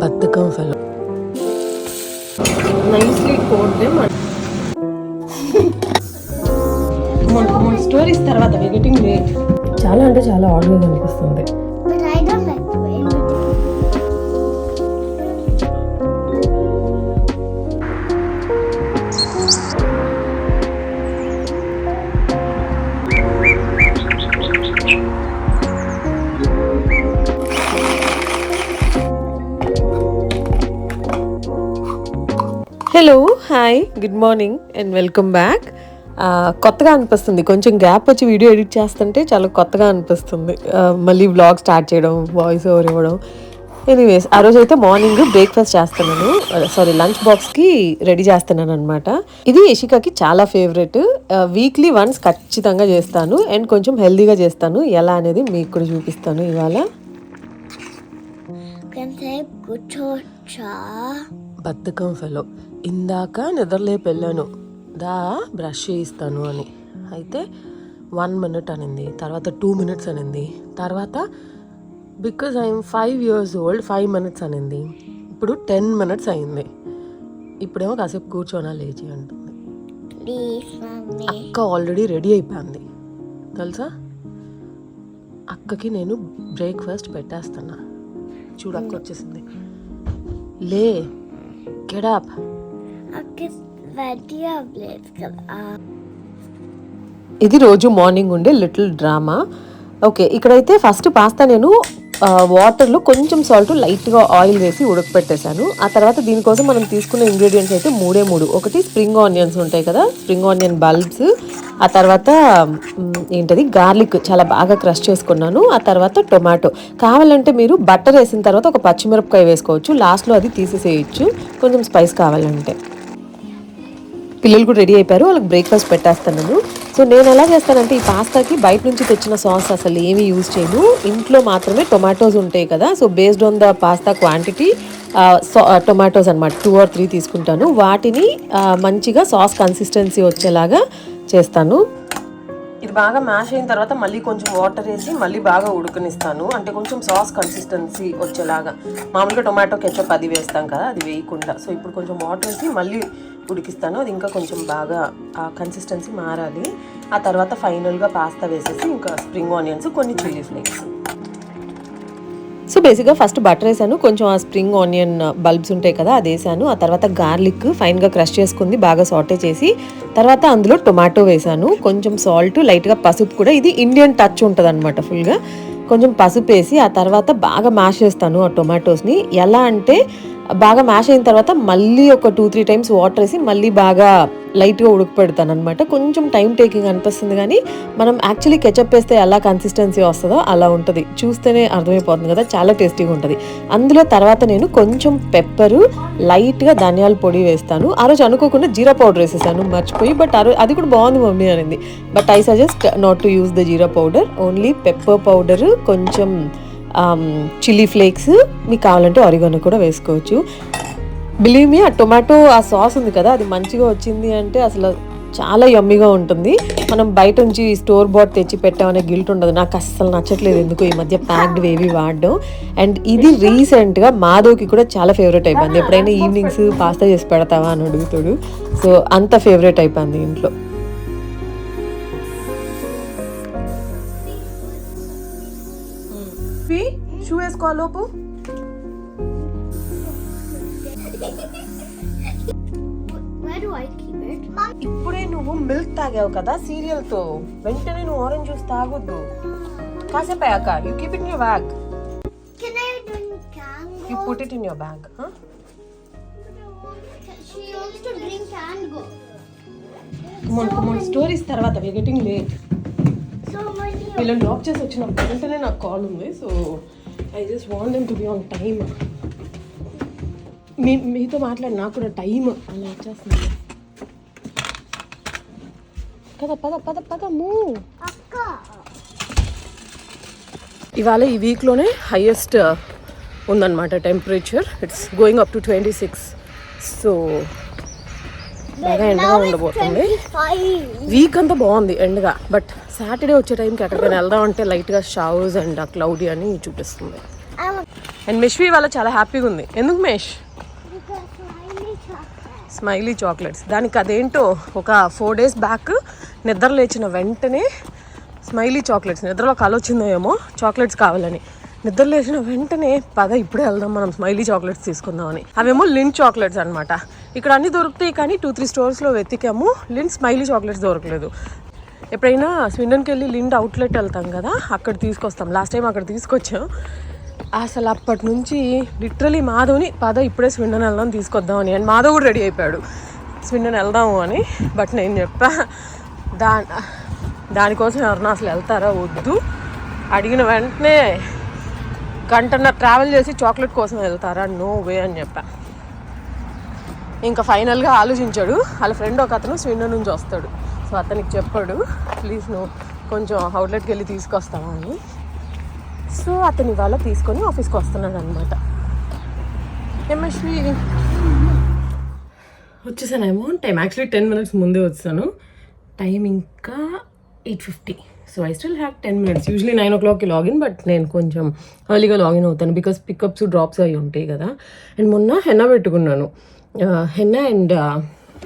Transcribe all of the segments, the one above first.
బద్ధకం fellow nicely code them stories తర్వాత late చాలా అంటే చాలా ఆర్డర్ అనిపిస్తుంది hi good morning and welcome back కొత్తగా అనిపిస్తుంది. కొంచెం గ్యాప్ వచ్చి వీడియో ఎడిట్ చేస్తుంటే చాలా కొత్తగా అనిపిస్తుంది. మళ్ళీ వ్లాగ్ స్టార్ట్ చేయడం వాయిస్ ఓవర్ ఇవ్వడం. ఎనీవేస్ ఆ రోజు అయితే మార్నింగ్ బ్రేక్ఫాస్ట్ చేస్తున్నాను సారీ లంచ్ బాక్స్కి రెడీ చేస్తున్నాను అనమాట ఇది యషికాకి చాలా ఫేవరెట్ వీక్లీ వన్స్ ఖచ్చితంగా చేస్తాను. అండ్ కొంచెం హెల్దీగా చేస్తాను. ఎలా అనేది మీకు కూడా చూపిస్తాను ఇవాళ. బద్ధకం ఫెలో ఇందాక నిద్రలేపు వెళ్ళాను. దా బ్రష్ చేయిస్తాను అని. అయితే వన్ మినిట్ అనింది తర్వాత టూ మినిట్స్ అనింది తర్వాత because I'm five years old five minutes అనింది. ఇప్పుడు టెన్ మినిట్స్ అయింది. ఇప్పుడేమో కాసేపు కూర్చోనా లేచి అంటుంది. అక్క ఆల్రెడీ రెడీ అయిపోయింది. తెలుసా? అక్కకి నేను బ్రేక్ఫాస్ట్ పెట్టేస్తున్నా. చూడక్క వచ్చేసింది. లే గెడప్ ఇది రోజు మార్నింగ్ ఉండే లిటిల్ డ్రామా. ఓకే ఇక్కడైతే ఫస్ట్ పాస్తా నేను వాటర్లో కొంచెం సాల్ట్ లైట్గా ఆయిల్ వేసి ఉడకపెట్టేశాను. ఆ తర్వాత దీనికోసం మనం తీసుకున్న ఇంగ్రీడియంట్స్ అయితే మూడే మూడు. ఒకటి స్ప్రింగ్ ఆనియన్స్ ఉంటాయి కదా స్ప్రింగ్ ఆనియన్ బల్బ్స్. ఆ తర్వాత ఏంటది గార్లిక్ చాలా బాగా క్రష్ చేసుకున్నాను. ఆ తర్వాత టొమాటో. కావాలంటే మీరు బట్టర్ వేసిన తర్వాత ఒక పచ్చిమిరపకాయ వేసుకోవచ్చు. లాస్ట్లో అది తీసేసేయచ్చు. కొంచెం స్పైస్ కావాలంటే. పిల్లలు కూడా రెడీ అయిపోయారు. వాళ్ళకి బ్రేక్ఫాస్ట్ పెట్టేస్తాను సో నేను ఎలా చేస్తానంటే ఈ పాస్తాకి బయట నుంచి తెచ్చిన సాస్ అసలు ఏమీ యూజ్ చేయను. ఇంట్లో మాత్రమే టొమాటోస్ ఉంటాయి కదా. So based on the pasta quantity tomatoes అనమాట టూ ఆర్ త్రీ తీసుకుంటాను. వాటిని మంచిగా సాస్ కన్సిస్టెన్సీ వచ్చేలాగా చేస్తాను. ఇది బాగా మ్యాష్ అయిన తర్వాత మళ్ళీ కొంచెం వాటర్ వేసి మళ్ళీ బాగా ఉడకనిస్తాను. అంటే కొంచెం సాస్ కన్సిస్టెన్సీ వచ్చేలాగా. మామూలుగా టొమాటో కెచప్ అది వేస్తాం కదా. అది వేయకుండా. సో ఇప్పుడు కొంచెం వాటర్ వేసి మళ్ళీ ఉడికిస్తాను. అది ఇంకా కొంచెం బాగా ఆ కన్సిస్టెన్సీ మారాలి. ఆ తర్వాత ఫైనల్గా పాస్తా వేసేసి ఇంకా స్ప్రింగ్ ఆనియన్స్ కొన్ని చిల్లీ ఫ్లేక్స్ సో బేసిక్గా ఫస్ట్ బటర్ వేసాను. కొంచెం ఆ స్ప్రింగ్ ఆనియన్ బల్బ్స్ ఉంటాయి కదా అది వేసాను. ఆ తర్వాత గార్లిక్ ఫైన్గా క్రష్ చేసుకుంది బాగా సాటే చేసి తర్వాత అందులో టొమాటో వేసాను. కొంచెం సాల్ట్ లైట్గా పసుపు కూడా. ఇది ఇండియన్ టచ్ ఉంటుంది అనమాట ఫుల్గా కొంచెం పసుపు వేసి ఆ తర్వాత బాగా మ్యాష్ చేస్తాను ఆ టొమాటోస్ని ఎలా అంటే బాగా మ్యాష్ అయిన తర్వాత మళ్ళీ ఒక టూ త్రీ టైమ్స్ వాటర్ వేసి మళ్ళీ బాగా లైట్గా ఉడకపెడతాను అనమాట కొంచెం టైం టేకింగ్ అనిపిస్తుంది కానీ మనం యాక్చువల్లీ కెచప్ వేస్తే ఎలా కన్సిస్టెన్సీ వస్తుందో అలా ఉంటుంది. చూస్తేనే అర్థమైపోతుంది కదా చాలా టేస్టీగా ఉంటుంది. అందులో తర్వాత నేను కొంచెం పెప్పరు లైట్గా ధనియాల పొడి వేస్తాను. ఆ రోజు అనుకోకుండా జీరా పౌడర్ వేసేసాను మర్చిపోయి బట్ ఆ రోజు అది కూడా బాగుంది మమ్మీ అనింది. But I suggest not to use the jeera powder only pepper powder కొంచెం Um, చిల్లీ ఫ్లేక్స్ మీకు కావాలంటే ఆరిగానో కూడా వేసుకోవచ్చు. బిలీవ్ మీ ఆ టొమాటో ఆ సాస్ ఉంది కదా అది మంచిగా వచ్చింది అంటే అసలు చాలా యమ్మీగా ఉంటుంది. మనం బయట నుంచి స్టోర్ బాట్ తెచ్చి పెట్టామనే గిల్ట్ ఉండదు. నాకు అస్సలు నచ్చట్లేదు ఎందుకు ఈ మధ్య ప్యాక్డ్ వేవి వాడడం. అండ్ ఇది రీసెంట్గా మాధవ్కి కూడా చాలా ఫేవరెట్ అయిపోయింది. ఎప్పుడైనా ఈవినింగ్స్ పాస్తా చేసి పెడతావా అని అడుగుతాడు. సో అంత ఫేవరెట్ అయిపోయింది ఇంట్లో. It? ఇప్పుడే నువ్వు మిల్క్ తాగావు కదా సీరియల్తో వెంటనే నువ్వు ఆరెంజ్ జ్యూస్ తాగొద్దు కాసేపు అయ్యాక you keep it in your bag? You put it in your bag She wants to drink Kango. మన స్టోరీస్ తర్వాత వి గెటింగ్ లేట్. వీళ్ళని డ్రాప్ చేసి వచ్చిన వెంటనే నాకు కాల్ ఉంది so I just want them to be on time మీ మీతో మాట్లాడి నాకు కూడా టైం అలా వచ్చేస్తుంది. పద పద పద పద మూ Akka. ఇవాళ ఈ వీక్లోనే హైయెస్ట్ ఉందన్నమాట temperature it's going up to twenty six so బాగా ఎండగా ఉండబోతుంది. వీక్ అంతా బాగుంది ఎండగా. బట్ సాటర్డే వచ్చే టైంకి ఎక్కడికైనా వెళ్దాం అంటే లైట్గా షవర్స్ అండ్ క్లౌడీ అని చూపిస్తుంది. అండ్ మిష్వి వాళ్ళ చాలా హ్యాపీగా ఉంది. ఎందుకు మేష్? Smiley chocolates. దానికి అదేంటో ఒక ఫోర్ డేస్ బ్యాక్ నిద్ర లేచిన వెంటనే స్మైలీ చాక్లెట్స్. నిద్రలో కల వచ్చిందో ఏమో? చాక్లెట్స్ కావాలని. నిద్ర లేచిన వెంటనే పద ఇప్పుడే వెళ్దాం మనం స్మైలీ చాక్లెట్స్ తీసుకుందామని అవేమో లింట్ చాక్లెట్స్ అనమాట ఇక్కడ అన్ని దొరుకుతాయి కానీ టూ త్రీ స్టోర్స్లో వెతికాము. లింట్ స్మైలీ చాక్లెట్స్ దొరకలేదు. ఎప్పుడైనా స్విండన్కి వెళ్ళి లిండ్ అవుట్లెట్ వెళ్తాం కదా అక్కడ తీసుకొస్తాం. లాస్ట్ టైం అక్కడ తీసుకొచ్చాం. అసలు అప్పటి నుంచి లిటరలీ మాధవ్ని పద ఇప్పుడే స్విండన్ వెళ్దాం తీసుకొద్దామని అండ్ మాధవ్ కూడా రెడీ అయిపోయాడు. స్విండన్ వెళ్దాము అని. బట్ నేను చెప్పా దా దానికోసం ఎవరన్నా అసలు వెళ్తారా? వద్దు. అడిగిన వెంటనే గంటన్నర ట్రావెల్ చేసి చాక్లెట్ కోసం వెళ్తారా? నో వే అని చెప్పా. ఇంకా ఫైనల్గా ఆలోచించాడు. వాళ్ళ ఫ్రెండ్ ఒక అతను స్విండన్ నుంచి వస్తాడు. సో అతనికి చెప్పాడు ప్లీజ్ నువ్వు కొంచెం అవుట్లెట్కి వెళ్ళి తీసుకొస్తావా అని. సో అతని ఇవాళ తీసుకొని ఆఫీస్కి వస్తున్నాడు అనమాట MSV amount time actually ten minutes ముందే వచ్చాను. టైం ఇంకా eight fifty so I still have ten minutes usually nine ఓ క్లాక్కి లాగిన్ బట్ నేను కొంచెం ఎర్లీగా లాగిన్ అవుతాను బికాస్ పికప్స్ డ్రాప్స్ అవి ఉంటాయి కదా. అండ్ మొన్న హెన్న పెట్టుకున్నాను. Uh, హెన్న అండ్ uh,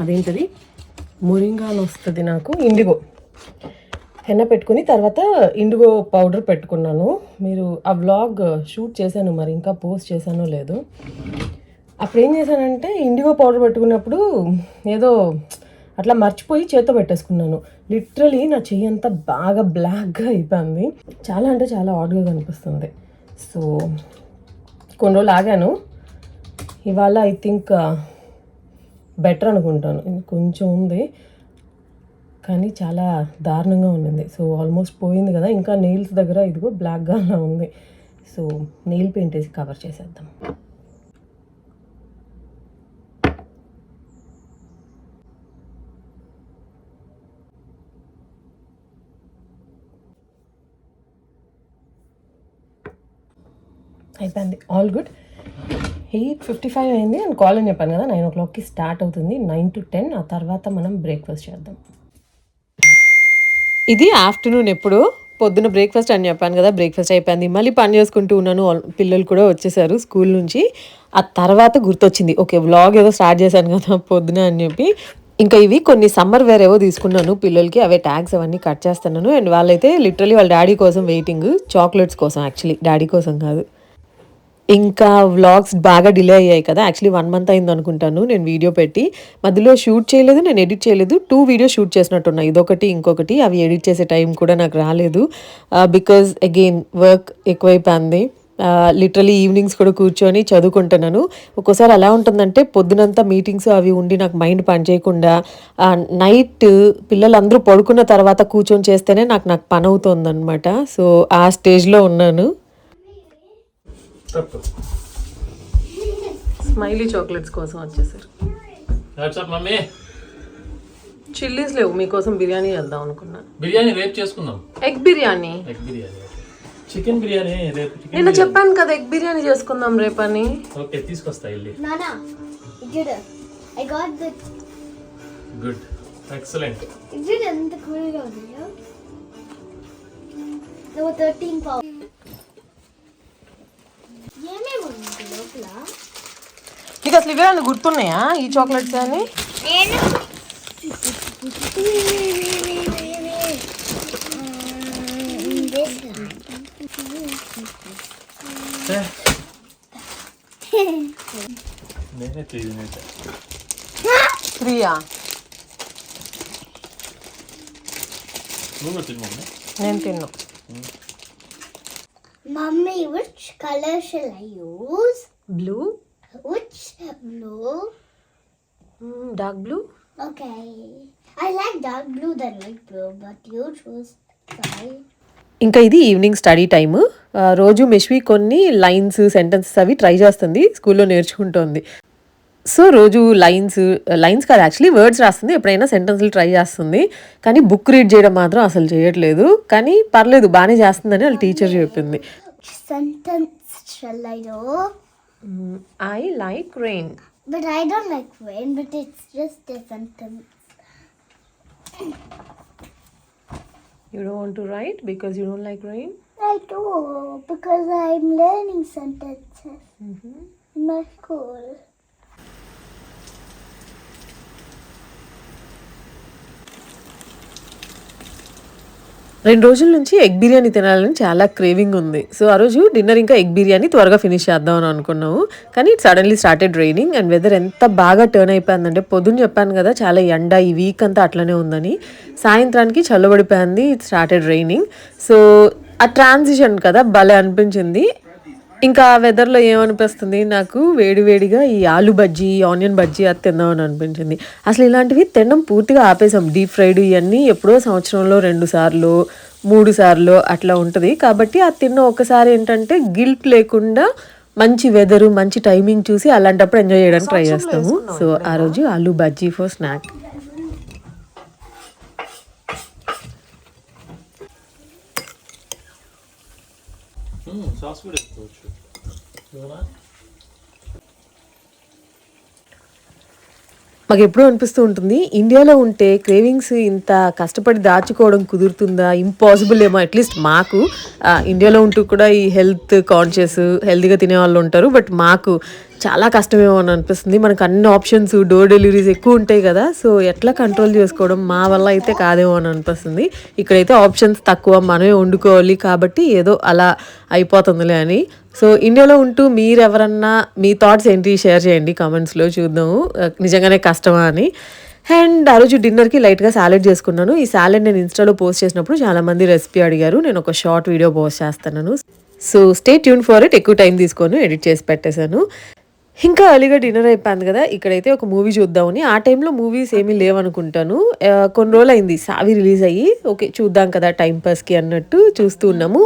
అదేంటది? మొరింగా వస్తుంది నాకు. ఇండిగో. హెన్న పెట్టుకుని తర్వాత ఇండిగో పౌడర్ పెట్టుకున్నాను. మీరు ఆ వ్లాగ్ షూట్ చేశాను మరి ఇంకా పోస్ట్ చేశానో లేదో. అప్పుడు ఏం చేశానంటే ఇండిగో పౌడర్ పెట్టుకున్నప్పుడు ఏదో అట్లా మర్చిపోయి చేత్తో పెట్టేసుకున్నాను. లిటరలీ నా చెయ్యి అంతా బాగా బ్లాక్గా అయిపోయింది. చాలా అంటే చాలా ఆడ్గా కనిపిస్తుంది. సో కొన్ని రోజులు ఆగాను. ఇవాళ ఐ థింక్ బెటర్ అనుకుంటాను. కొంచెం ఉంది కానీ చాలా దారుణంగా ఉండింది సో ఆల్మోస్ట్ పోయింది కదా. ఇంకా నెయిల్స్ దగ్గర ఇదిగో బ్లాక్గా అలా ఉంది. సో నెయిల్ పెయింట్ వేసి కవర్ చేసేద్దాం. అయిపోయింది. All good. Eight fifty five అయింది అండ్ కాల్ అని చెప్పాను కదా నైన్ ఓ క్లాక్కి స్టార్ట్ అవుతుంది నైన్ టు టెన్. ఆ తర్వాత మనం బ్రేక్ఫాస్ట్ చేద్దాం. ఇది ఆఫ్టర్నూన్ ఎప్పుడు పొద్దున బ్రేక్ఫాస్ట్ అని చెప్పాను కదా బ్రేక్ఫాస్ట్ అయిపోయింది. మళ్ళీ పని చేసుకుంటూ ఉన్నాను పిల్లలు కూడా వచ్చేసారు స్కూల్ నుంచి. ఆ తర్వాత గుర్తొచ్చింది ఓకే వ్లాగ్ ఏదో స్టార్ట్ చేశాను కదా పొద్దున అని చెప్పి. ఇంకా ఇవి కొన్ని సమ్మర్ వేర్ ఏవో తీసుకున్నాను పిల్లలకి అవే ట్యాగ్స్ అవన్నీ కట్ చేస్తున్నాను. అండ్ వాళ్ళైతే లిటరలీ వాళ్ళ డాడీ కోసం వెయిటింగ్ చాక్లెట్స్ కోసం యాక్చువల్లీ డాడీ కోసం కాదు. ఇంకా వ్లాగ్స్ బాగా డిలే అయ్యాయి కదా. యాక్చువల్లీ వన్ మంత్ అయింది అనుకుంటాను. నేను వీడియో పెట్టి. మధ్యలో షూట్ చేయలేదు నేను ఎడిట్ చేయలేదు. టూ వీడియోస్ షూట్ చేసినట్టున్నా. ఇదొకటి ఇంకొకటి అవి ఎడిట్ చేసే టైం కూడా నాకు రాలేదు. బికాజ్ అగైన్ వర్క్ ఎక్కువైపోయింది లిటరలీ ఈవినింగ్స్ కూడా కూర్చొని చదువుకుంటున్నాను. ఒక్కోసారి ఎలా ఉంటుందంటే పొద్దునంతా మీటింగ్స్ అవి ఉండి నాకు మైండ్ పని చేయకుండా uh, నైట్ పిల్లలందరూ పడుకున్న తర్వాత కూర్చొని చేస్తేనే నాకు నాకు పని అవుతుంది సో ఆ స్టేజ్లో ఉన్నాను. తప్పు స్మైలీ చాక్లెట్స్ కోసం వచ్చేసారు. WhatsApp mummy? చిల్లీస్ లేవు మీకోసం బిర్యానీ చేద్దాం అనుకున్నా బిర్యానీ రేపు చేసుకుందాం. Egg biryani? Egg biryani. Chicken biryani రేపు చికెన్ నిన్న చెప్పాను కదా ఎగ్ బిర్యానీ చేసుకుందాం రేపని. ఓకే తీసుకొస్తా వెళ్ళి. Nana, Judah, I got the. Good. Excellent. Judah, ఎంత కూల్గా ఉంది నువ్వు థర్టీన్ పౌ నీకు అసలు ఇవే అని గుర్తున్నాయా ఈ చాక్లెట్స్ అని? నేను నువ్వు మమ్మీ తిన్ను. Mommy, which color shall I use? Blue Which blue? Dark blue Okay. I like dark blue than light blue, but you choose. Sorry. ఇంకా ఇది ఈవినింగ్ స్టడీ టైమ్ రోజు మెష్వి కొన్ని లైన్స్ సెంటెన్సెస్ అవి ట్రై చేస్తుంది స్కూల్లో నేర్చుకుంటోంది సో రోజు లైన్స్ లైన్స్ కాదు యాక్చువల్లీ వర్డ్స్ రాస్తుంది ఎప్పుడైనా సెంటెన్స్లు ట్రై చేస్తుంది కానీ బుక్ రీడ్ చేయడం మాత్రం అసలు చేయట్లేదు కానీ పర్లేదు బాగానే చేస్తుందని వాళ్ళ టీచర్ చెప్పింది Which Mm, I like rain. But I don't like rain, but it's just different things. You don't want to write because you don't like rain? I do, because I'm learning sentences mm -hmm. in my school. రెండు రోజుల నుంచి egg biryani తినాలని చాలా craving ఉంది. So ఆ రోజు dinner ఇంకా egg biryani త్వరగా ఫినిష్ చేద్దాం అని అనుకున్నాము. కానీ it suddenly started raining and weather ఎంత బాగా టర్న్ అయిపోయిందంటే పొద్దున్న చెప్పాను కదా చాలా ఎండ ఈ వీక్ అంతా అట్లనే ఉందని. సాయంత్రానికి చల్లబడిపోయింది ఇట్ స్టార్టెడ్ రైనింగ్ సో ఆ ట్రాన్సిషన్ కదా భలే అనిపించింది. ఇంకా వెదర్లో ఏమనిపిస్తుంది? నాకు వేడివేడిగా ఈ ఆలు బజ్జీ ఆనియన్ బజ్జీ అది తిందామని అనిపించింది. అసలు ఇలాంటివి తినడం పూర్తిగా ఆపేసాం. డీప్ ఫ్రైడ్ ఇవన్నీ ఎప్పుడో సంవత్సరంలో రెండు సార్లు మూడు సార్లు అట్లా ఉంటుంది. కాబట్టి అది తిన్న ఒకసారి ఏంటంటే గిల్ట్ లేకుండా మంచి వెదరు మంచి టైమింగ్ చూసి అలాంటప్పుడు ఎంజాయ్ చేయడానికి ట్రై చేస్తాము. సో ఆ రోజు ఆలు బజ్జీ ఫర్ స్నాక్ సాస్ కూడా వేసుకోవచ్చు అవునా? మాకు ఎప్పుడూ అనిపిస్తూ ఉంటుంది ఇండియాలో ఉంటే క్రేవింగ్స్ ఇంత కష్టపడి దాచుకోవడం కుదురుతుందా? ఇంపాసిబుల్ ఏమో అట్లీస్ట్ మాకు. ఇండియాలో ఉంటూ కూడా ఈ హెల్త్ కాన్షియస్ హెల్తీగా తినే వాళ్ళు ఉంటారు బట్ మాకు చాలా కష్టమేమో అని అనిపిస్తుంది. మనకు అన్ని ఆప్షన్స్ డోర్ డెలివరీస్ ఎక్కువ ఉంటాయి కదా సో ఎట్లా కంట్రోల్ చేసుకోవడం మా వల్ల అయితే కాదేమో అని అనిపిస్తుంది. ఇక్కడైతే ఆప్షన్స్ తక్కువ మనమే వండుకోవాలి కాబట్టి ఏదో అలా అయిపోతుందిలే అని. సో ఇండియాలో ఉంటూ మీరు ఎవరన్నా మీ థాట్స్ ఏంటి? షేర్ చేయండి కామెంట్స్లో చూద్దాము. నిజంగానే కష్టమా అని. అండ్ ఆ రోజు డిన్నర్కి లైట్గా సాలెడ్ చేసుకున్నాను. ఈ సాలెడ్ నేను ఇన్స్టాలో పోస్ట్ చేసినప్పుడు చాలామంది రెసిపీ అడిగారు. నేను ఒక షార్ట్ వీడియో పోస్ట్ చేస్తున్నాను. So stay tune for it ఎక్కువ టైం తీసుకొని ఎడిట్ చేసి పెట్టేశాను. ఇంకా అలీగా డిన్నర్ అయిపోయింది కదా. ఇక్కడైతే ఒక మూవీ చూద్దామని. ఆ టైంలో మూవీస్ ఏమీ లేవనుకుంటాను. కొన్ని రోజులు అయింది సావి రిలీజ్ అయ్యి. ఓకే చూద్దాం కదా టైం పాస్కి అన్నట్టు చూస్తూ ఉన్నాము.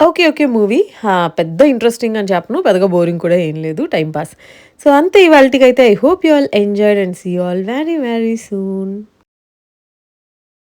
ఓకే ఓకే మూవీ పెద్ద ఇంట్రెస్టింగ్ అని చెప్పను. పెద్దగా బోరింగ్ కూడా ఏం లేదు. టైం పాస్ సో అంతే ఇవాళకి అయితే I hope you all enjoyed and see all very very soon